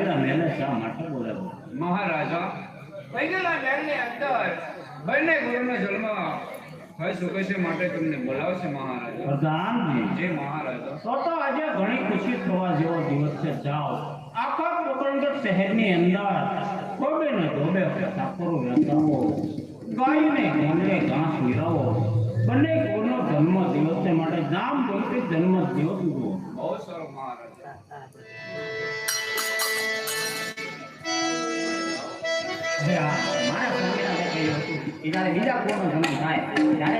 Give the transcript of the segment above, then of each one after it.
રાયરામ એને માટે ને ઘાસ વિરાવો બંને ગોરનો જન્મ દિવસ માટે જામ બોલતી જન્મ દિવસ બહુ સારો મહારાજા. મારા કે જ્યારે બીજા કોઈનો જન્મ થાય. ત્યારે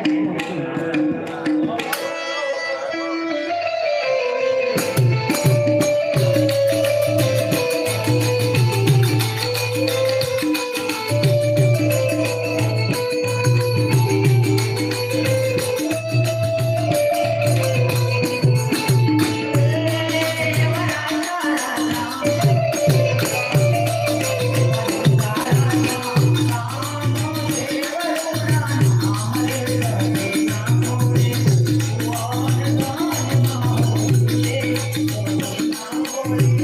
Yeah.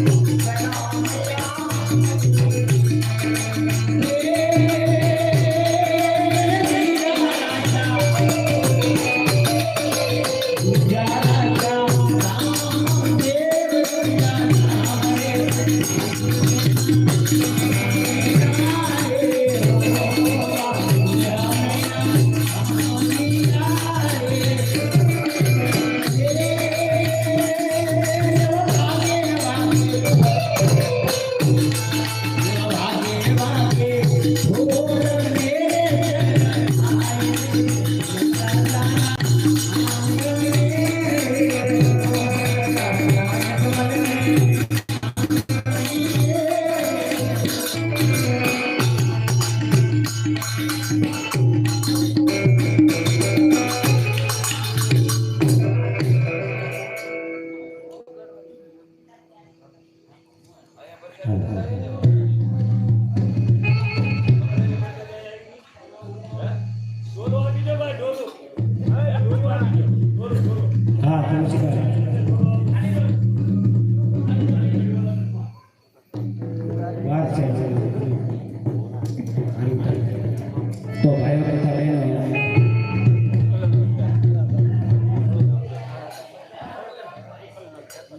嗯嗯嗯。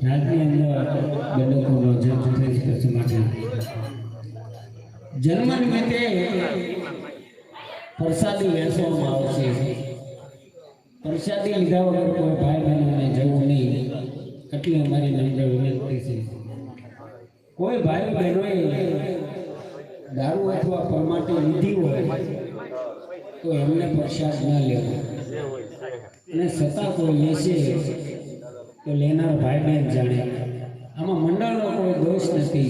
રાજની અંદર બેનકોનો જન્મ થઈ શકે સમાચાર. જન્મ નિમિત્તે પ્રસાદી વહેંચવામાં આવશે. પ્રસાદી લીધા વગર કોઈ ભાઈ બહેનોને જવું નહીં. એટલી અમારી નમ્ર વિનંતી છે. કોઈ ભાઈ બહેનોએ દારૂ અથવા પરમાટી લીધી હોય તો એમને પ્રસાદ ન લેવો. અને છતાં કોઈ લેશે તો લેનાર ભાઈ બહેન જાણે. આમાં મંડળનો કોઈ દોષ નથી.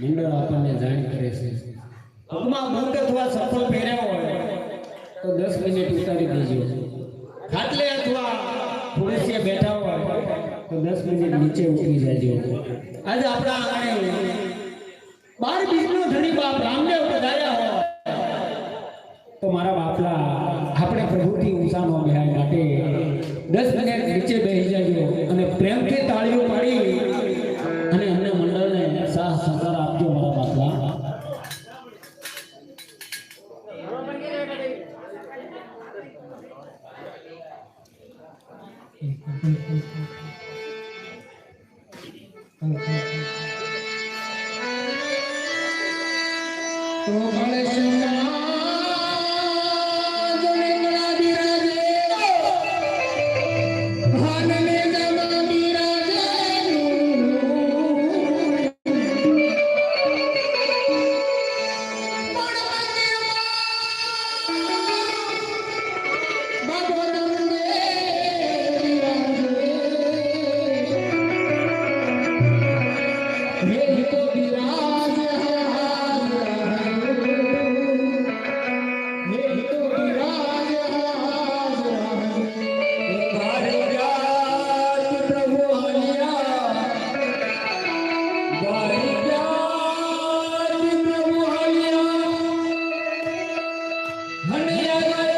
મંડળ આપણને જાણ કરે છે. ટૂંકમાં બુટ અથવા સફળ પહેર્યા હોય, તો દસ મિનિટ ઉતારી દેજો. ખાટલે અથવા ખુરશીએ બેઠા હોય, તો દસ મિનિટ નીચે ઉતરી જાય આજે આપણા આંગણે બાર બીજનો ધણી બાપ રામદેવ પધાર્યા હોય, તો મારા બાપલા આપણે પ્રભુથી ઊંચા ન બેહાય માટે દસ તો ગણેશ Bye, bye.